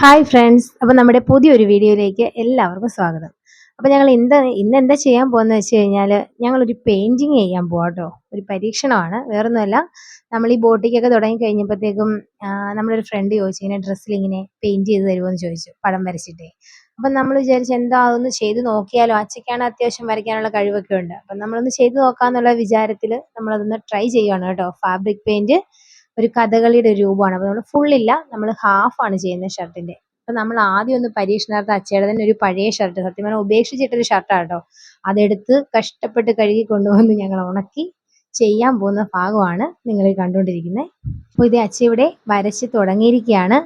Hi friends അപ്പോൾ നമ്മുടെ പുതിയൊരു വീഡിയോയിലേക്ക് എല്ലാവർക്കും സ്വാഗതം. അപ്പോൾ ഞങ്ങൾ എന്താ ഇന്ന് എന്താ ചെയ്യാൻ പോകുന്നത് വെച്ച് കഴിഞ്ഞാൽ ഞങ്ങളൊരു പെയിന്റിങ് ചെയ്യാൻ പോവാം കേട്ടോ ഒരു പരീക്ഷണമാണ്. വേറൊന്നുമല്ല നമ്മൾ ഈ ബോട്ടിക്കൊക്കെ തുടങ്ങി കഴിഞ്ഞപ്പോഴത്തേക്കും നമ്മളൊരു ഫ്രണ്ട് ചോദിച്ചു ഇങ്ങനെ ഡ്രസ്സിൽ ഇങ്ങനെ പെയിന്റ് ചെയ്ത് തരുമോ എന്ന് ചോദിച്ചു പടം വരച്ചിട്ടേ. അപ്പം നമ്മൾ വിചാരിച്ചു എന്താ അതൊന്ന് ചെയ്ത് നോക്കിയാലോ? അച്ഛക്കാണ് അത്യാവശ്യം വരയ്ക്കാനുള്ള കഴിവൊക്കെ ഉണ്ട്. അപ്പം നമ്മളൊന്ന് ചെയ്ത് നോക്കാന്നുള്ള വിചാരത്തിൽ നമ്മളതൊന്ന് ട്രൈ ചെയ്യുകയാണ് കേട്ടോ. ഫാബ്രിക് പെയിന്റ് ഒരു കഥകളിയുടെ രൂപമാണ്. അപ്പോൾ നമ്മൾ ഫുള്ളില്ല നമ്മൾ ഹാഫ് ആണ് ചെയ്യുന്നത് ഷർട്ടിന്റെ. അപ്പൊ നമ്മൾ ആദ്യം ഒന്ന് പരീക്ഷണാർത്ഥം അച്ചയുടെ തന്നെ ഒരു പഴയ ഷർട്ട് സത്യം പറഞ്ഞാൽ ഉപേക്ഷിച്ചിട്ടൊരു ഷർട്ടാണ് കേട്ടോ അതെടുത്ത് കഷ്ടപ്പെട്ട് കഴുകി കൊണ്ടുവന്ന് ഞങ്ങൾ ഉണക്കി ചെയ്യാൻ പോകുന്ന ഭാഗമാണ് നിങ്ങൾ കണ്ടുകൊണ്ടിരിക്കുന്നത് അപ്പോൾ ഇത് അച്ഛ ഇവിടെ വരച്ച് തുടങ്ങിയിരിക്കുകയാണ്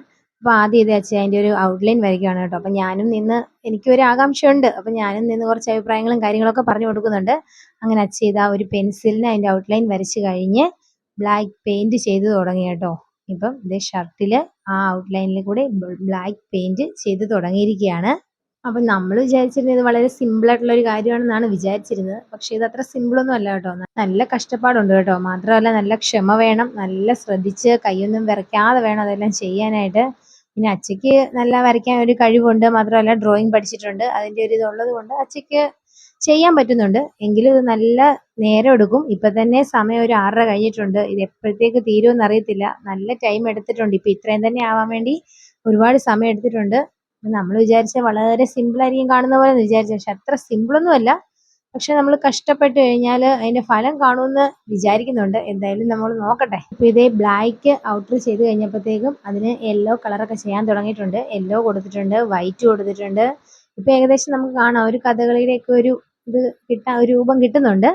അപ്പോൾ ആദ്യം ഇത് അച്ഛ അതിന്റെ ഒരു ഔട്ട്ലൈൻ വരയ്ക്കുകയാണ് കേട്ടോ. അപ്പം ഞാനും നിന്ന് എനിക്ക് ഒരു ആകാംക്ഷയുണ്ട്. അപ്പം ഞാനും നിന്ന് കുറച്ച് അഭിപ്രായങ്ങളും കാര്യങ്ങളൊക്കെ പറഞ്ഞു കൊടുക്കുന്നുണ്ട്. അങ്ങനെ അച്ഛ ഇതാ ഒരു പെൻസിലിന് അതിന്റെ ഔട്ട്ലൈൻ വരച്ച് കഴിഞ്ഞ് ബ്ലാക്ക് പെയിന്റ് ചെയ്ത് തുടങ്ങി കേട്ടോ. ഇപ്പം ഇതേ ഷർട്ടിൽ ആ ഔട്ട്ലൈനിൽ കൂടെ ബ്ലാക്ക് പെയിന്റ് ചെയ്ത് തുടങ്ങിയിരിക്കുകയാണ്. അപ്പം നമ്മൾ വിചാരിച്ചിരുന്നത് വളരെ സിമ്പിൾ ആയിട്ടുള്ള ഒരു കാര്യമാണെന്നാണ് വിചാരിച്ചിരുന്നത്. പക്ഷേ ഇത് അത്ര സിമ്പിൾ ഒന്നും അല്ല കേട്ടോ. നല്ല കഷ്ടപ്പാടുണ്ട് കേട്ടോ. മാത്രമല്ല നല്ല ക്ഷമ വേണം. നല്ല ശ്രദ്ധിച്ച് കൈയൊന്നും വിറയ്ക്കാതെ വേണം അതെല്ലാം ചെയ്യാനായിട്ട്. പിന്നെ അച്ചയ്ക്ക് നല്ല വരയ്ക്കാൻ ഒരു കഴിവുണ്ട്. മാത്രമല്ല ഡ്രോയിങ് പഠിച്ചിട്ടുണ്ട്. അതിന്റെ ഒരു ഇതുള്ളത് കൊണ്ട് അച്ചയ്ക്ക് ചെയ്യാൻ പറ്റുന്നുണ്ട്. എങ്കിലും ഇത് നല്ല നേരം എടുക്കും. ഇപ്പൊ തന്നെ സമയം ഒരു ആറര കഴിഞ്ഞിട്ടുണ്ട്. ഇത് എപ്പോഴത്തേക്ക് തീരുമെന്ന് അറിയത്തില്ല. നല്ല ടൈം എടുത്തിട്ടുണ്ട്. ഇപ്പൊ ഇത്രയും തന്നെ ആവാൻ വേണ്ടി ഒരുപാട് സമയം എടുത്തിട്ടുണ്ട്. നമ്മൾ വിചാരിച്ച വളരെ സിമ്പിൾ ആയിരിക്കും കാണുന്ന പോലെ വിചാരിച്ചു. പക്ഷെ അത്ര അല്ല. പക്ഷെ നമ്മൾ കഷ്ടപ്പെട്ട് കഴിഞ്ഞാൽ അതിന്റെ ഫലം കാണുമെന്ന് വിചാരിക്കുന്നുണ്ട്. എന്തായാലും നമ്മൾ നോക്കട്ടെ. ഇപ്പൊ ഇതേ ബ്ലാക്ക് ഔട്ടർ ചെയ്ത് കഴിഞ്ഞപ്പോഴത്തേക്കും അതിന് യെല്ലോ കളറൊക്കെ ചെയ്യാൻ തുടങ്ങിയിട്ടുണ്ട്. യെല്ലോ കൊടുത്തിട്ടുണ്ട്. വൈറ്റ് കൊടുത്തിട്ടുണ്ട്. ഇപ്പൊ ഏകദേശം നമുക്ക് കാണാം ഒരു കഥകളിയുടെയൊക്കെ ഒരു ഇത് കിട്ടാൻ ഒരു രൂപം കിട്ടുന്നുണ്ട്.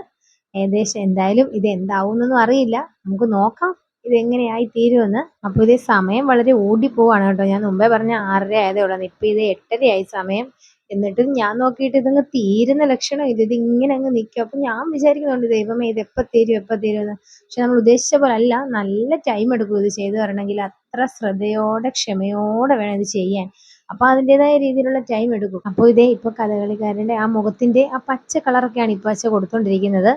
ഏകദേശം എന്തായാലും ഇത് എന്താവുന്നൊന്നും അറിയില്ല. നമുക്ക് നോക്കാം ഇത് എങ്ങനെയായി തീരുമെന്ന്. അപ്പോൾ ഇതേ സമയം വളരെ ഓടിപ്പോവാണ് കേട്ടോ. ഞാൻ മുമ്പേ പറഞ്ഞ ആറര ആയതേ ഉള്ളൂ. ഇപ്പൊ ഇത് എട്ടരയായി സമയം. എന്നിട്ടും ഞാൻ നോക്കിയിട്ട് ഇതങ്ങ് തീരുന്ന ലക്ഷണം ഇത് ഇത് ഇങ്ങനെ അങ്ങ് നിൽക്കും. അപ്പൊ ഞാൻ വിചാരിക്കുന്നുണ്ട് ദൈവമേ ഇത് എപ്പോൾ തീരും എപ്പോൾ തീരും എന്ന് പക്ഷെ നമ്മൾ ഉദ്ദേശിച്ച പോലെ അല്ല. നല്ല ടൈം എടുക്കും ഇത് ചെയ്തു വരണമെങ്കിൽ അത്ര ശ്രദ്ധയോടെ ക്ഷമയോടെ വേണം ഇത് ചെയ്യാൻ. അപ്പൊ അതിന്റെതായ രീതിയിലുള്ള ടൈം എടുക്കും. അപ്പോൾ ഇതേ ഇപ്പൊ കഥകളിക്കാരന്റെ ആ മുഖത്തിന്റെ ആ പച്ച കളറൊക്കെയാണ് ഇപ്പൊ അച്ഛ കൊടുത്തോണ്ടിരിക്കുന്നത്.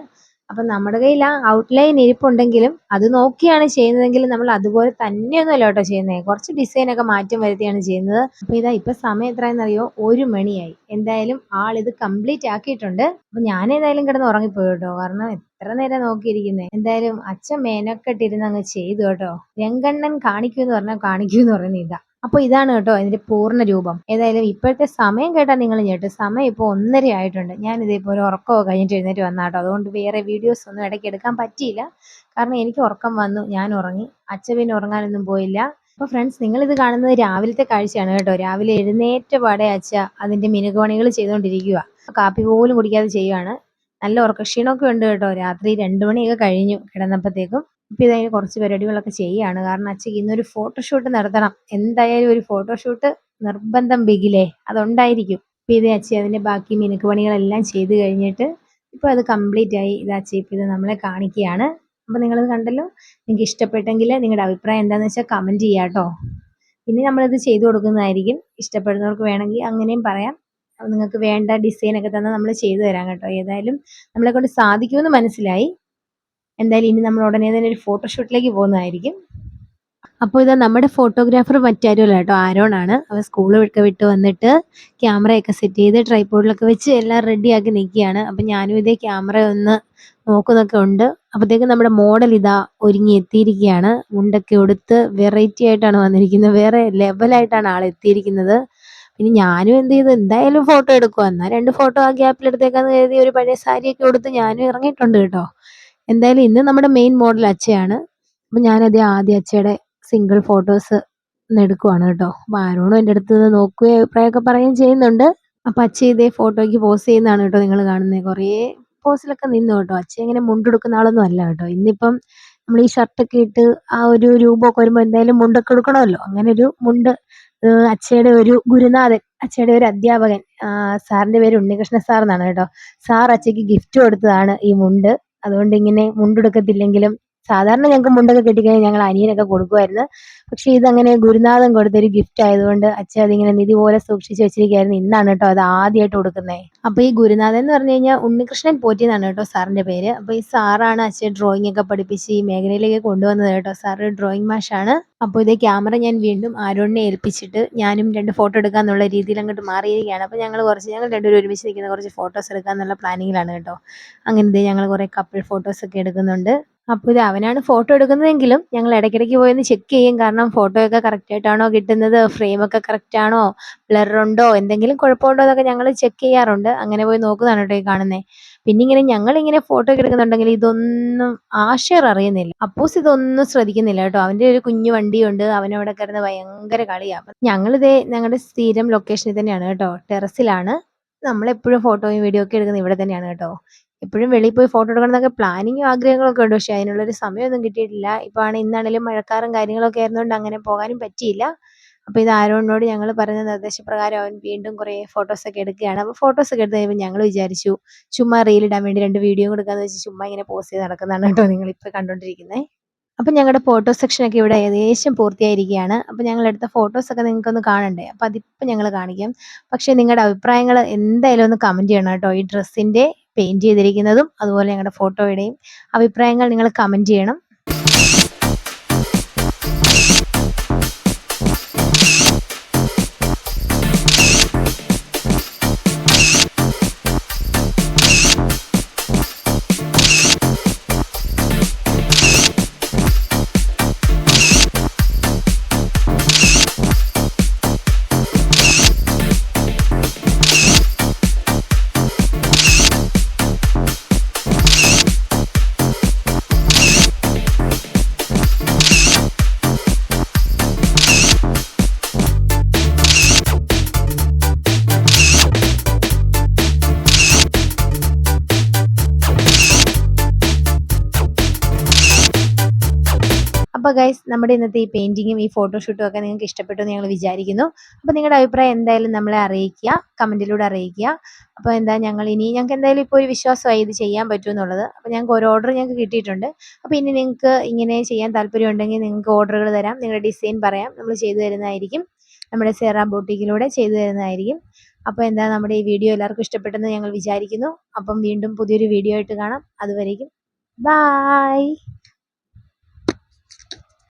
അപ്പൊ നമ്മുടെ കയ്യിൽ ആ ഔട്ട്ലൈൻ ഇരിപ്പുണ്ടെങ്കിലും അത് നോക്കിയാണ് ചെയ്യുന്നതെങ്കിൽ നമ്മൾ അതുപോലെ തന്നെയൊന്നുമല്ല കേട്ടോ ചെയ്യുന്നത് കുറച്ച് ഡിസൈനൊക്കെ മാറ്റം വരുത്തിയാണ് ചെയ്യുന്നത്. അപ്പോൾ ഇതാ ഇപ്പൊ സമയം എത്രയെന്നറിയോ ഒരു മണിയായി. എന്തായാലും ആൾ ഇത് കംപ്ലീറ്റ് ആക്കിയിട്ടുണ്ട്. അപ്പൊ ഞാൻ ഏതായാലും കിടന്ന് ഉറങ്ങിപ്പോയി കേട്ടോ. കാരണം എത്ര നേരം നോക്കിയിരിക്കുന്നത് എന്തായാലും അച്ഛൻ മേനക്കെട്ടിരുന്ന് അങ്ങ് ചെയ്തു കേട്ടോ. രംഗണ്ണൻ കാണിക്കൂ എന്ന് പറഞ്ഞാൽ കാണിക്കൂ എന്ന് പറയുന്നത് ഇതാ. അപ്പോൾ ഇതാണ് കേട്ടോ ഇതിന്റെ പൂർണ രൂപം. ഏതായാലും ഇപ്പോഴത്തെ സമയം കേട്ടാൽ നിങ്ങൾ ഞെട്ട്. സമയം ഇപ്പോൾ ഒന്നര ആയിട്ടുണ്ട്. ഞാൻ ഇതേപോലെ ഉറക്കമൊക്കെ കഴിഞ്ഞിട്ട് എഴുന്നേറ്റ് വന്ന കേട്ടോ. അതുകൊണ്ട് വേറെ വീഡിയോസ് ഒന്നും ഇടയ്ക്ക് എടുക്കാൻ പറ്റിയില്ല. കാരണം എനിക്ക് ഉറക്കം വന്നു. ഞാൻ ഉറങ്ങി. അച്ഛൻ ഉറങ്ങാനൊന്നും പോയില്ല. അപ്പോൾ ഫ്രണ്ട്സ് നിങ്ങൾ ഇത് കാണുന്നത് രാവിലത്തെ കാഴ്ചയാണ് കേട്ടോ. രാവിലെ എഴുന്നേറ്റ പാടെ അച്ഛ അതിന്റെ മിനുകോണികൾ ചെയ്തുകൊണ്ടിരിക്കുക കാപ്പി പോലും കുടിക്കാതെ ചെയ്യുകയാണ് നല്ല ഉറക്കക്ഷീണമൊക്കെ ഉണ്ട് കേട്ടോ. രാത്രി രണ്ടു മണിയൊക്കെ കഴിഞ്ഞു കിടന്നപ്പോഴത്തേക്കും. ഇപ്പൊ ഇതായി കുറച്ച് പരിപാടികളൊക്കെ ചെയ്യാണ്. കാരണം അച്ഛക്ക് ഇന്നൊരു ഫോട്ടോഷൂട്ട് നടത്തണം. എന്തായാലും ഒരു ഫോട്ടോഷൂട്ട് നിർബന്ധം ബിഗിലേ. അതുണ്ടായിരിക്കും. ഇപ്പം ഇത് അച്ഛ അതിന്റെ ബാക്കി മിനുക്ക് പണികളെല്ലാം ചെയ്ത് കഴിഞ്ഞിട്ട് ഇപ്പൊ അത് കംപ്ലീറ്റ് ആയി. ഇത് അച്ഛ ഇപ്പം ഇത് നമ്മളെ കാണിക്കുകയാണ്. അപ്പോൾ നിങ്ങളത് കണ്ടല്ലോ? നിങ്ങൾക്ക് ഇഷ്ടപ്പെട്ടെങ്കിൽ നിങ്ങളുടെ അഭിപ്രായം എന്താണെന്ന് വെച്ചാൽ കമന്റ് ചെയ്യാം കേട്ടോ പിന്നെ നമ്മളിത് ചെയ്തു കൊടുക്കുന്നതായിരിക്കും. ഇഷ്ടപ്പെടുന്നവർക്ക് വേണമെങ്കിൽ അങ്ങനെയും പറയാം. നിങ്ങൾക്ക് വേണ്ട ഡിസൈനൊക്കെ തന്നാൽ നമ്മൾ ചെയ്തു തരാം കേട്ടോ. ഏതായാലും നമ്മളെ കൊണ്ട് സാധിക്കുമെന്ന് മനസ്സിലായി. എന്തായാലും ഇനി നമ്മൾ ഉടനെ തന്നെ ഒരു ഫോട്ടോഷൂട്ടിലേക്ക് പോകുന്നതായിരിക്കും. അപ്പോൾ ഇതാ നമ്മുടെ ഫോട്ടോഗ്രാഫർ മറ്റാരുമല്ല കേട്ടോ. ആരോണാണ്. അവൻ സ്കൂളൊക്കെ വിട്ട് വന്നിട്ട് ക്യാമറയൊക്കെ സെറ്റ് ചെയ്ത് ട്രൈപോഡിലൊക്കെ വെച്ച് എല്ലാം റെഡിയാക്കി നിൽക്കുകയാണ്. അപ്പം ഞാനും ഇതേ ക്യാമറ ഒന്ന് നോക്കുന്നൊക്കെ ഉണ്ട്. അപ്പോഴത്തേക്കും നമ്മുടെ മോഡൽ ഇതാ ഒരുങ്ങി എത്തിയിരിക്കുകയാണ്. മുണ്ടൊക്കെ ഉടുത്ത് വെറൈറ്റി ആയിട്ടാണ് വന്നിരിക്കുന്നത്. വേറെ ലെവലായിട്ടാണ് ആൾ എത്തിയിരിക്കുന്നത്. പിന്നെ ഞാനും എന്ത് ചെയ്തു? എന്തായാലും ഫോട്ടോ എടുക്കുക എന്നാൽ രണ്ട് ഫോട്ടോ ആ ഗ്യാപ്പിലെടുത്തേക്കാന്ന് കരുതി ഒരു പഴയ സാരിയൊക്കെ ഉടുത്ത് ഞാനും ഇറങ്ങിയിട്ടുണ്ട് കേട്ടോ. എന്തായാലും ഇന്ന് നമ്മുടെ മെയിൻ മോഡൽ അച്ചയാണ് അപ്പം ഞാനത് ആദ്യ അച്ചയുടെ സിംഗിൾ ഫോട്ടോസ് എടുക്കുവാണ് കേട്ടോ. അപ്പം ആരോണോ എന്റെ അടുത്ത് നിന്ന് നോക്കുകയും അഭിപ്രായമൊക്കെ പറയുകയും ചെയ്യുന്നുണ്ട്. അപ്പം അച്ഛ ഇതേ ഫോട്ടോയ്ക്ക് പോസ് ചെയ്യുന്നതാണ് കേട്ടോ നിങ്ങൾ കാണുന്നത്. കുറേ പോസിലൊക്കെ നിന്നു കേട്ടോ. അച്ഛ ഇങ്ങനെ മുണ്ടെടുക്കുന്ന ആളൊന്നും അല്ല കേട്ടോ. ഇന്നിപ്പം നമ്മൾ ഈ ഷർട്ടൊക്കെ ഇട്ട് ആ ഒരു രൂപമൊക്കെ വരുമ്പോൾ എന്തായാലും മുണ്ടൊക്കെ എടുക്കണമല്ലോ. അങ്ങനെ ഒരു മുണ്ട് അച്ഛയുടെ ഒരു ഗുരുനാഥൻ അച്ഛയുടെ ഒരു അധ്യാപകൻ സാറിന്റെ പേര് ഉണ്ണികൃഷ്ണ സാർ എന്നാണ് കേട്ടോ. സാർ അച്ഛയ്ക്ക് ഗിഫ്റ്റ് കൊടുത്തതാണ് ഈ മുണ്ട്. അതുകൊണ്ട് ഇങ്ങനെ മുണ്ടെടുക്കത്തില്ലെങ്കിലും സാധാരണ ഞങ്ങൾക്ക് മുണ്ടൊക്കെ കിട്ടിക്കഴിഞ്ഞാൽ ഞങ്ങൾ അനിയനൊക്കെ കൊടുക്കുമായിരുന്നു പക്ഷെ ഇതങ്ങനെ ഗുരുനാഥൻ കൊടുത്തൊരു ഗിഫ്റ്റ് ആയതുകൊണ്ട് അച്ഛൻ അതിങ്ങനെ നിധി പോലെ സൂക്ഷിച്ച് വെച്ചിരിക്കുകയായിരുന്നു. ഇന്നാണ് കേട്ടോ അത് ആദ്യമായിട്ട് കൊടുക്കുന്നത് അപ്പോൾ ഈ ഗുരുനാഥൻ എന്ന് പറഞ്ഞു കഴിഞ്ഞാൽ ഉണ്ണികൃഷ്ണൻ പോറ്റി എന്നാണ് കേട്ടോ സാറിന്റെ പേര്. അപ്പോൾ ഈ സാറാണ് അച്ഛൻ ഡ്രോയിങ് ഒക്കെ പഠിപ്പിച്ച് ഈ മേഖലയിലേക്ക് കൊണ്ടുവന്നത് കേട്ടോ. സാറ് ഡ്രോയിങ് മാഷാണ് അപ്പോൾ ഇതേ ക്യാമറ ഞാൻ വീണ്ടും ആരോണിനെ ഏൽപ്പിച്ചിട്ട് ഞാനും രണ്ട് ഫോട്ടോ എടുക്കാന്നുള്ള രീതിയിൽ അങ്ങോട്ട് മാറിയിരിക്കുകയാണ്. അപ്പോൾ ഞങ്ങൾ കുറച്ച് ഞങ്ങൾ രണ്ടുപേരും ഒരുമിച്ച് നിൽക്കുന്ന കുറച്ച് ഫോട്ടോസ് എടുക്കാന്നുള്ള പ്ലാനിങ്ങിലാണ് കേട്ടോ. അങ്ങനെ ഞങ്ങൾ കുറേ കപ്പിൾ ഫോട്ടോസ് ഒക്കെ എടുക്കുന്നുണ്ട്. അപ്പോൾ ഇത് അവനാണ് ഫോട്ടോ എടുക്കുന്നതെങ്കിലും ഞങ്ങൾ ഇടയ്ക്കിടയ്ക്ക് പോയി ഒന്ന് ചെക്ക് ചെയ്യും. കാരണം ഫോട്ടോ ഒക്കെ കറക്റ്റ് ആയിട്ടാണോ കിട്ടുന്നത്? ഫ്രെയിം ഒക്കെ കറക്റ്റ് ആണോ? ബ്ലർ ഉണ്ടോ? എന്തെങ്കിലും കുഴപ്പമുണ്ടോ എന്നൊക്കെ ഞങ്ങൾ ചെക്ക് ചെയ്യാറുണ്ട്. അങ്ങനെ പോയി നോക്കുന്നതാണ് കേട്ടോ കാണുന്നത് പിന്നെ ഇങ്ങനെ ഞങ്ങൾ ഇങ്ങനെ ഫോട്ടോ എടുക്കുന്നുണ്ടെങ്കിൽ ഇതൊന്നും ആശയർ അറിയുന്നില്ല. അപ്പോസ് ഇതൊന്നും ശ്രദ്ധിക്കുന്നില്ല കേട്ടോ. അവന്റെ ഒരു കുഞ്ഞു വണ്ടിയുണ്ട്. അവനവിടെ കിടന്ന് ഭയങ്കര കളിയാണ് ഞങ്ങളിതേ ഞങ്ങളുടെ സ്ഥിരം ലൊക്കേഷനിൽ തന്നെയാണ് കേട്ടോ. ടെറസിലാണ്. നമ്മളെപ്പോഴും ഫോട്ടോയും വീഡിയോ ഒക്കെ എടുക്കുന്നത് ഇവിടെ തന്നെയാണ് കേട്ടോ. എപ്പോഴും വെളിയിൽ പോയി ഫോട്ടോ എടുക്കണം എന്നൊക്കെ പ്ലാനിങ്ങും ആഗ്രഹങ്ങളൊക്കെ ഉണ്ട്. പക്ഷെ അതിനുള്ളൊരു സമയമൊന്നും കിട്ടിയിട്ടില്ല. ഇപ്പോൾ ആണ് ഇന്നാണെങ്കിലും മഴക്കാറും കാര്യങ്ങളൊക്കെ ആയിരുന്നുകൊണ്ട് അങ്ങനെ പോകാനും പറ്റിയില്ല. അപ്പോൾ ഇത് ആരോണിനോട് ഞങ്ങൾ പറഞ്ഞ നിർദ്ദേശപ്രകാരം അവൻ വീണ്ടും കുറേ ഫോട്ടോസൊക്കെ എടുക്കുകയാണ്. അപ്പോൾ ഫോട്ടോസ് ഒക്കെ എടുത്ത് കഴിയുമ്പോൾ ഞങ്ങൾ വിചാരിച്ചു ചുമ്മാ റീൽ ഇടാൻ വേണ്ടി രണ്ട് വീഡിയോ കൊടുക്കാന്ന് വെച്ച് ചുമ്മാ ഇങ്ങനെ പോസ്റ്റ് ചെയ്ത് നടക്കുന്നതാണ് കേട്ടോ നിങ്ങൾ ഇപ്പോൾ കണ്ടുകൊണ്ടിരിക്കുന്നത് അപ്പം ഞങ്ങളുടെ ഫോട്ടോ സെക്ഷനൊക്കെ ഇവിടെ ഏകദേശം പൂർത്തിയായിരിക്കുകയാണ്. അപ്പം ഞങ്ങൾ എടുത്ത ഫോട്ടോസൊക്കെ നിങ്ങൾക്കൊന്ന് കാണണ്ടേ? അപ്പം അതിപ്പോൾ ഞങ്ങൾ കാണിക്കാം. പക്ഷേ നിങ്ങളുടെ അഭിപ്രായങ്ങൾ എന്തായാലും ഒന്ന് കമന്റ് ചെയ്യണം കേട്ടോ. ഈ ഡ്രസ്സിന്റെ പെയിന്റ് ചെയ്തിരിക്കുന്നതും അതുപോലെ ഞങ്ങളുടെ ഫോട്ടോയുടെയും അഭിപ്രായങ്ങൾ നിങ്ങൾ കമന്റ് ചെയ്യണം. അപ്പോൾ ഗൈസ് നമ്മുടെ ഇന്നത്തെ ഈ പെയിന്റിങ്ങും ഈ ഫോട്ടോഷൂട്ടും ഒക്കെ നിങ്ങൾക്ക് ഇഷ്ടപ്പെട്ടു എന്ന് ഞങ്ങൾ വിചാരിക്കുന്നു. അപ്പോൾ നിങ്ങളുടെ അഭിപ്രായം എന്തായാലും നമ്മളെ അറിയിക്കുക കമന്റിലൂടെ അറിയിക്കുക. അപ്പോൾ എന്താ ഞങ്ങൾ ഇനി ഞങ്ങൾക്ക് എന്തായാലും ഇപ്പോൾ ഒരു വിശ്വാസമായി ഇത് ചെയ്യാൻ പറ്റും എന്നുള്ളത്. അപ്പോൾ ഞങ്ങൾക്ക് ഒരു ഓർഡർ ഞങ്ങൾക്ക് കിട്ടിയിട്ടുണ്ട്. അപ്പോൾ ഇനി നിങ്ങൾക്ക് ഇങ്ങനെ ചെയ്യാൻ താല്പര്യം ഉണ്ടെങ്കിൽ നിങ്ങൾക്ക് ഓർഡറുകൾ തരാം. നിങ്ങളുടെ ഡിസൈൻ പറയാം. നമ്മൾ ചെയ്തു തരുന്നതായിരിക്കും. നമ്മുടെ സെറാം ബോട്ടിക്കിലൂടെ ചെയ്തു തരുന്നതായിരിക്കും. അപ്പോൾ എന്താ നമ്മുടെ ഈ വീഡിയോ എല്ലാവർക്കും ഇഷ്ടപ്പെട്ടെന്ന് ഞങ്ങൾ വിചാരിക്കുന്നു. അപ്പം വീണ്ടും പുതിയൊരു വീഡിയോ ആയിട്ട് കാണാം. അതുവരേക്കും ബായ്